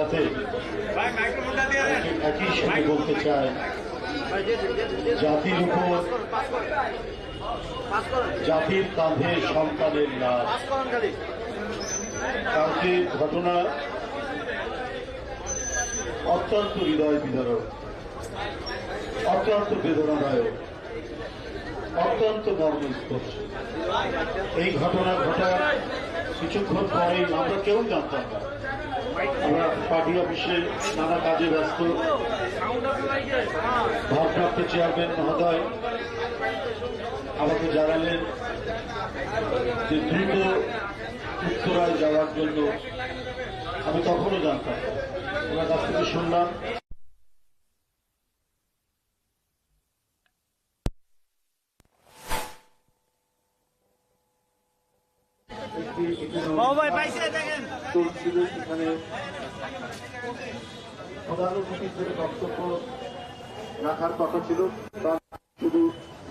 সাথে একই সঙ্গে বলতে চাই, জাতির উপর জাতির কাঁধে সন্তানের লাভ কালকে ঘটনা অত্যন্ত হৃদয় বিদারক, অত্যন্ত বেদনাদায়ক, অত্যন্ত মর্মস্পর্শী। এই ঘটনা ঘটার কিছুক্ষণ পরেই আমরা কেউ জানতাম না। আমরা পার্টি অফিসে নানা কাজে ব্যস্ত। ভারপ্রাপ্ত চেয়ারম্যান মহোদয় আমাকে জানালেন যে দ্রুত উত্তরায় যাওয়ার জন্য আমি তখনও জানতাম। ওনার কাছ থেকে শুনলাম।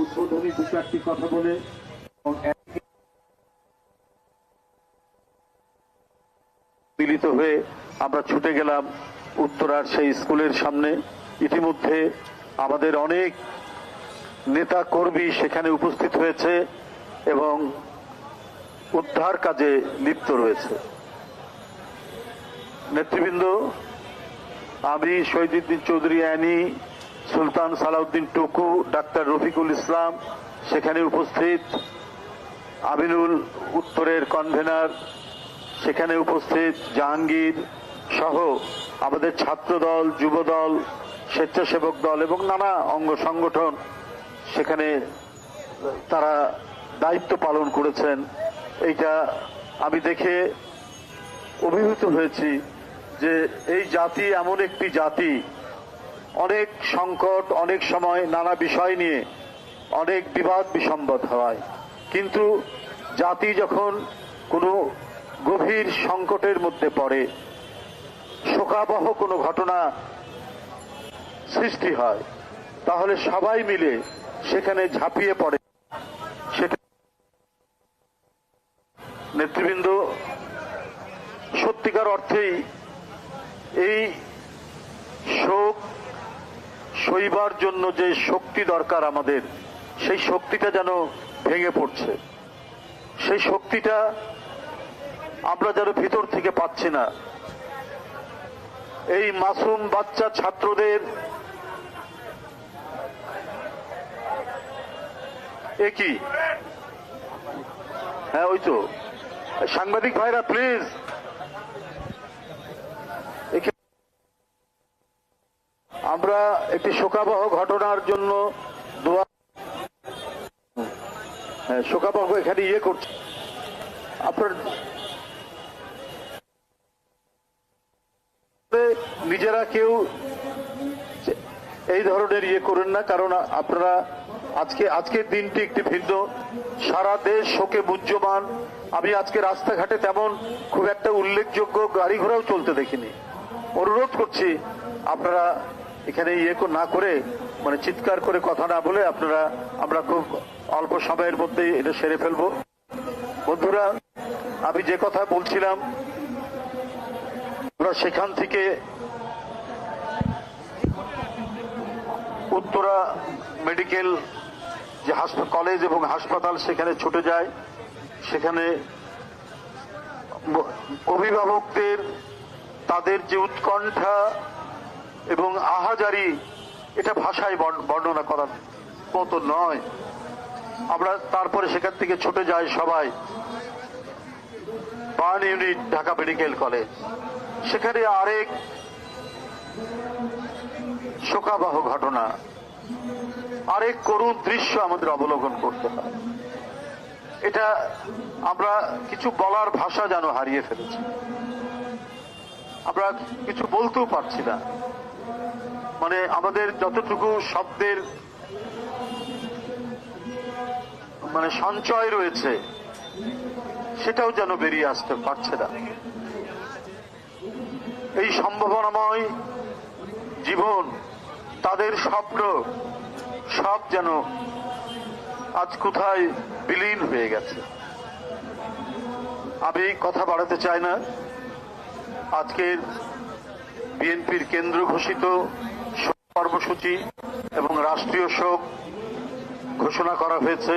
উদ্বোধনী দু চারটি কথা বলে মিলিত হয়ে আমরা ছুটে গেলাম উত্তরার সেই স্কুলের সামনে। ইতিমধ্যে আমাদের অনেক নেতা কর্মী সেখানে উপস্থিত হয়েছে এবং উদ্ধার কাজে লিপ্ত রয়েছে। নেতৃবৃন্দ, আমি শহীদুদ্দিন চৌধুরী অ্যানি, সুলতান সালাউদ্দিন টুকু, ডাক্তার রফিকুল ইসলাম, সেখানে উপস্থিত আমিনুল উত্তরের কনভেনার, সেখানে উপস্থিত জাহাঙ্গীর সহ আমাদের ছাত্রদল, যুবদল, স্বেচ্ছাসেবক দল এবং নানা অঙ্গ সংগঠন, সেখানে তারা দায়িত্ব পালন করেছেন। এইটা আমি দেখে অভিভূত হয়েছি যে এই জাতি এমন একটি জাতি। অনেক সংকট, অনেক সময় নানা বিষয় নিয়ে অনেক বিবাদ বিসম্বাদ হয়। কিন্তু জাতি যখন কোনো গভীর সংকটের মধ্যে পড়ে, শোকাবহ কোনো ঘটনা সৃষ্টি হয়, তাহলে সবাই মিলে সেখানে ঝাঁপিয়ে পড়ে। নেতৃবৃন্দ, সত্যিকার অর্থেই এই শোক সইবার জন্য যে শক্তি দরকার আমাদের, সেই শক্তিটা যেন ভেঙে পড়ছে। সেই শক্তিটা আমরা যেন ভিতর থেকে পাচ্ছি না। এই মাসুম বাচ্চা ছাত্রদের একই হ্যাঁ ওই তো। সাংবাদিক ভাইরা প্লিজ আমরা একটি শোকাবহ ঘটনার জন্য হ্যাঁ শোকাবহ এখানে ইয়ে করছে। আপনার নিজেরা কেউ এই ধরনের ইয়ে করেন না, কারণ আপনারা আজকে, আজকের দিনটি একটি ভিন্ন। সারা দেশ শোকে মুহ্যমান আমি আজকে রাস্তাঘাটে তেমন খুব একটা উল্লেখযোগ্য গাড়ি ঘোড়াও চলতে দেখিনি। অনুরোধ করছি, আপনারা এখানে ইয়ে না করে মানে চিৎকার করে কথা না বলে আপনারা, আমরা খুব অল্প সময়ের মধ্যেই এটা সেরে ফেলব। বন্ধুরা, আমি যে কথা বলছিলাম, আমরা সেখান থেকে উত্তরা মেডিকেল যে কলেজ এবং হাসপাতাল সেখানে ছুটে যায়। সেখানে অভিভাবকদের, তাদের যে উৎকণ্ঠা এবং আহাজারি, এটা ভাষায় বর্ণ- বর্ণনা করার মতো নয়। আমরা তারপরে সেখান থেকে ছুটে যাই সবাই। Burn unit, Dhaka medical college. সেখানে আরেক শোকাবহ ঘটনা। আরেক করুণ দৃশ্য আমাদের অবলোকন করতে হয়। এটা আমরা কিছু বলার ভাষা যেন হারিয়ে ফেলেছি। আমরা কিছু বলতেও পারছি না। মানে আমাদের যতটুকু শব্দের মানে সঞ্চয় রয়েছে, সেটাও যেন বেরিয়ে আসতে পারছে না। এই সম্ভাবনাময় জীবন তাদের স্বপ্ন সব যেন আজ কোথায় বিলীন হয়ে গেছে। আমি কথা বাড়াতে চাই না। আজকের বিএনপির কেন্দ্র ঘোষিত কর্মসূচি এবং রাষ্ট্রীয় শোক ঘোষণা করা হয়েছে।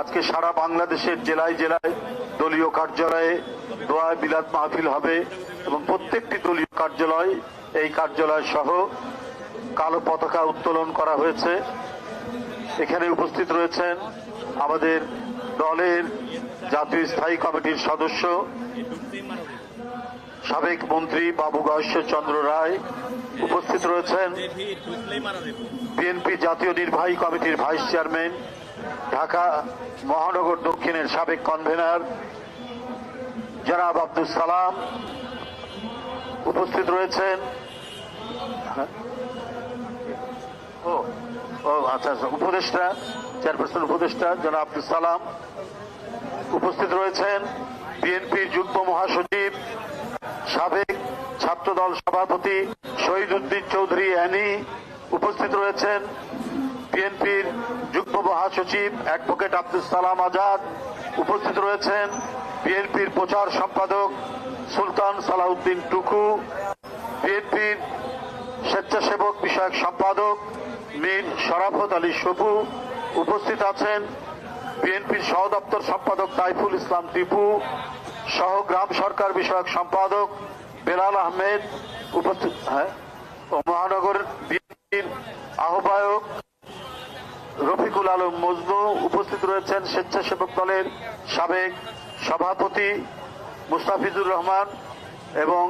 আজকে সারা বাংলাদেশের জেলায় জেলায় দলীয় কার্যালয়ে দোয়া বিলাত মাহফিল হবে এবং প্রত্যেকটি দলীয় কার্যালয়, এই কার্যালয় সহ কালো পতাকা উত্তোলন করা হয়েছে এখানে উপস্থিত রয়েছেন আমাদের দলের জাতীয় স্থায়ী কমিটির সদস্য, সাবেক মন্ত্রী বাবু চন্দ্র রায় উপস্থিত রয়েছেন বিএনপি জাতীয় নির্বাহী কমিটির ভাইস চেয়ারম্যান, ঢাকা মহানগর দক্ষিণের সাবেক কনভেনর জনাব আব্দুল সালাম উপস্থিত রয়েছেন? ও ও আচ্ছা আচ্ছা। উপদেষ্টা, চেয়ারপারসন উপদেষ্টা, জনাব আব্দুল সালাম উপস্থিত রয়েছেন। বিএনপির যুগ্ম মহাসচিব, সাবেক ছাত্রদল সভাপতি শহীদ উদ্দিন চৌধুরী অ্যানি উপস্থিত রয়েছেন। বিএনপির যুগ্ম মহাসচিব, অ্যাডভোকেট আব্দুল সালাম আজাদ উপস্থিত রয়েছেন। বিএনপির প্রচার সম্পাদক সুলতান সালাউদ্দিন টুকু, বিএনপির স্বেচ্ছাসেবক বিষয়ক সম্পাদক মীর শরাফত আলী সবু উপস্থিত আছেন বিএনপির সহ দপ্তর সম্পাদক তাইফুল ইসলাম টিপু সহ গ্রাম সরকার বিষয়ক সম্পাদক বেলাল আহমেদ উপস্থিত হ্যাঁ মহানগর বিএনপির আহ্বায়ক রফিকুল আলম মজনু উপস্থিত রয়েছেন স্বেচ্ছাসেবক দলের সাবেক সভাপতি মুস্তাফিজুর রহমান এবং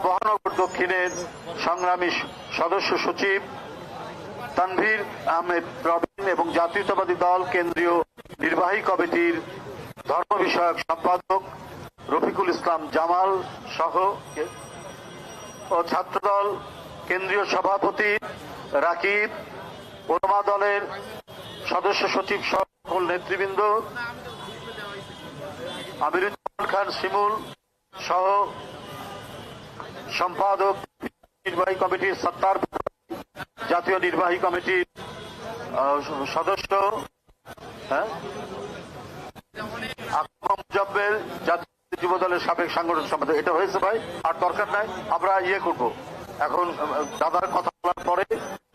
মহানগর দক্ষিণের সংগ্রামী সদস্য সচিব তানভীর আহমেদ রবিন এবং জাতীয়তাবাদী দল কেন্দ্রীয় নির্বাহী কমিটির ধর্ম বিষয়ক সম্পাদক রফিকুল ইসলাম জামাল সহ ও ছাত্রদল কেন্দ্রীয় সভাপতি রাকিব ওলামা দলের সদস্য সচিব সকল নেতৃবৃন্দ, আমিরুজ্জামান খান শিমুল সহ সম্পাদক নির্বাহী কমিটির সত্তার জাতীয় নির্বাহী কমিটির সদস্য হ্যাঁ? জাতীয় যুব দলের সাবেক সম্পাদক। এটা হয়েছে ভাই, আর দরকার নাই, আমরা ইয়ে করব। এখন দাদার কথা বলার পরে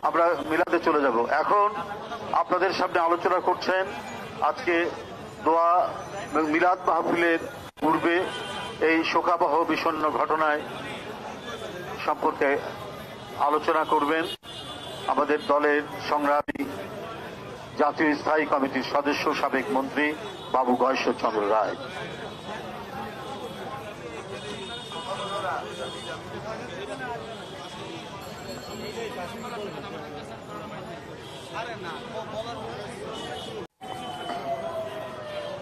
আমরা মিলাতে চলে যাব। এখন আপনাদের সামনে আলোচনা করছেন আজকে দোয়া মিলাদ মাহফিলের পূর্বে এই শোকাবহ বিষণ্ণ ঘটনায় সম্পর্কে আলোচনা করবেন আমাদের দলের সংগ্রামী জাতীয় স্থায়ী কমিটির সদস্য সাবেক মন্ত্রী বাবু গয়েশ্বর চন্দ্র রায়।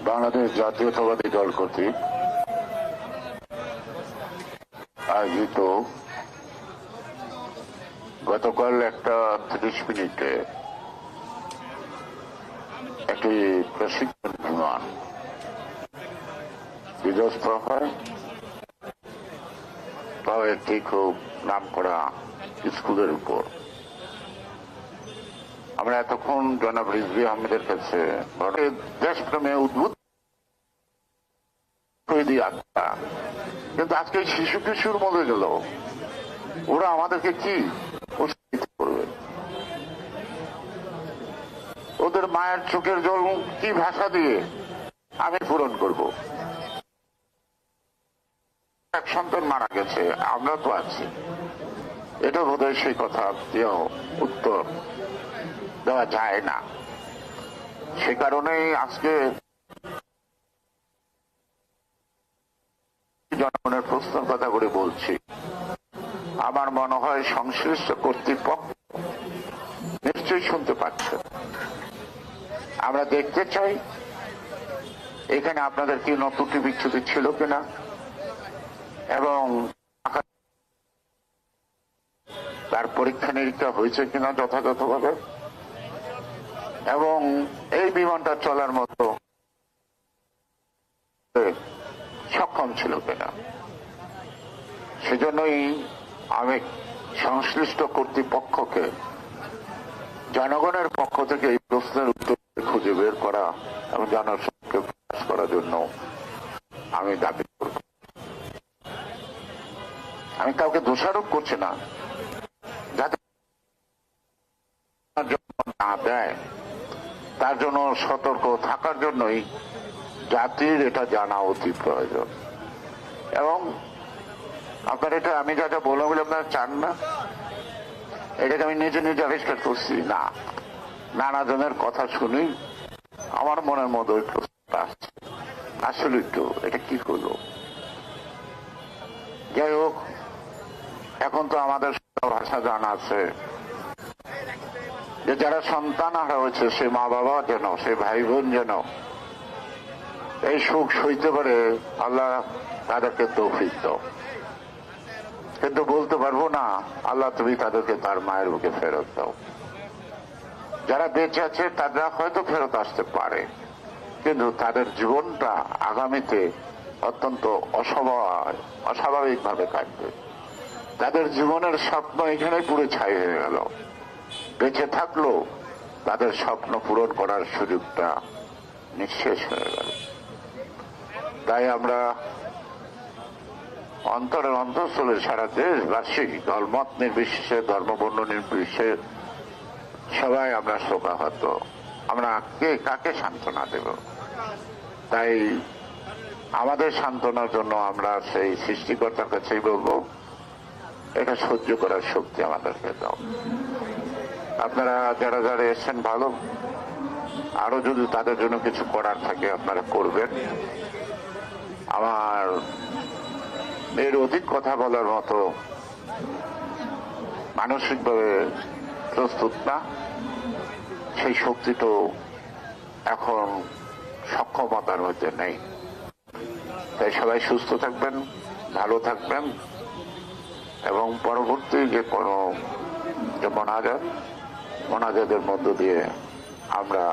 বাংলাদেশ জাতীয়তাবাদী দল কর্তৃক আয়োজিত গতকাল একটা তিরিশ মিনিটে একটি প্রশিক্ষণ বিমান বিধ্বস্ত হয় তাও একটি খুব নাম করা স্কুলের উপর। আমরা এতক্ষণ জনাব রিজভি আহমেদের কাছে দেশপ্রেমে উদ্ভুত কিন্তু আজকে শিশু কিশোর মরে গেল। ওরা আমাদেরকে কি উৎসাহিত করবে ওদের মায়ের চোখের জল কি ভাষা দিয়ে আমি পূরণ করব? এক সন্তান মারা গেছে, আমরা তো আছি। এটা বোধহয় সেই কথা উত্তর দেওয়া যায় না। সে কারণেই আজকে জনগণের প্রশ্নের কথা করে বলছি। আমার মনে হয় সংশ্লিষ্ট কর্তৃপক্ষ নিশ্চয়ই শুনতে পাচ্ছে। আমরা দেখতে চাই, এখানে আপনাদের কি নতুনটি বিচ্ছুতি ছিল কিনা, এবং তার পরীক্ষা নিরীক্ষা হয়েছে কিনা যথাযথভাবে, এবং এই বিমানটা চলার মতো সক্ষম ছিল কিনা। সেজন্যই আমি সংশ্লিষ্ট কর্তৃপক্ষকে, জনগণের পক্ষ থেকে এই প্রশ্নের উত্তর খুঁজে বের করা এবং জনসংখ্যা প্রকাশ করার জন্য আমি দাবি করব। আমি কাউকে দোষারোপ করছি না। যাতে না দেয়, তার জন্য সতর্ক থাকার জন্যই জাতির এটা জানা অতি প্রয়োজন। এবং আপনার এটা, আমি যা যা বললাম বলে আপনারা চান না? এটাকে আমি নিজে নিজে আবিষ্কার করছি না। নানা জনের কথা শুনি। আমার মনের আসছে আসলে একটু এটা কি হলো? যাই হোক, এখন তো আমাদের ভাষা জানা আছে। যে যারা সন্তান হয়েছে, সে মা বাবা যেন, সে ভাই বোন যেন, এই সুখ সইতে পারে, আল্লাহ তাদেরকে তৌফিক দাও। কিন্তু বলতে পারব না, আল্লাহ তুমি তাদেরকে তার মায়ের বুকে ফেরত দাও। যারা বেঁচে আছে, তারা হয়তো ফেরত আসতে পারে। কিন্তু তাদের জীবনটা আগামীতে অত্যন্ত অস্বাভাবিক অস্বাভাবিকভাবে কাটবে। তাদের জীবনের স্বপ্ন এখানে পুরো ছাই হয়ে গেল। বেঁচে থাকলেও তাদের স্বপ্ন পূরণ করার সুযোগটা নিঃশেষ হয়ে গেল। তাই আমরা অন্তরের অন্তঃস্থলে সারা দেশবাসী দলমত নির্বিশেষে ধর্মবর্ণ নির্বিশেষে সবাই আমরা শোকাহত। আমরা কে, কাকে সান্ত্বনা দেব? তাই আমাদের সান্ত্বনার জন্য আমরা সেই সৃষ্টিকর্তার কাছেই বলব, এটা সহ্য করার শক্তি আমাদেরকে দাও। আপনারা যারা যারা এসছেন, ভালো। আরও যদি তাদের জন্য কিছু করার থাকে, আপনারা করবেন। আমার এর অধিক কথা বলার মতো মানসিকভাবে প্রস্তুত না। সেই শক্তি তো এখন সক্ষমতার মধ্যে নেই। তাই সবাই সুস্থ থাকবেন, ভালো থাকবেন এবং পরবর্তী যে কোনো যে মনাজাত, মনাজাতের মধ্য দিয়ে আমরা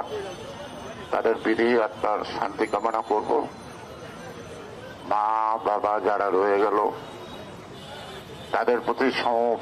তাদের বিধি, আত্মার শান্তি কামনা করব। মা, বাবা যারা রয়ে গেল, তাদের প্রতি সম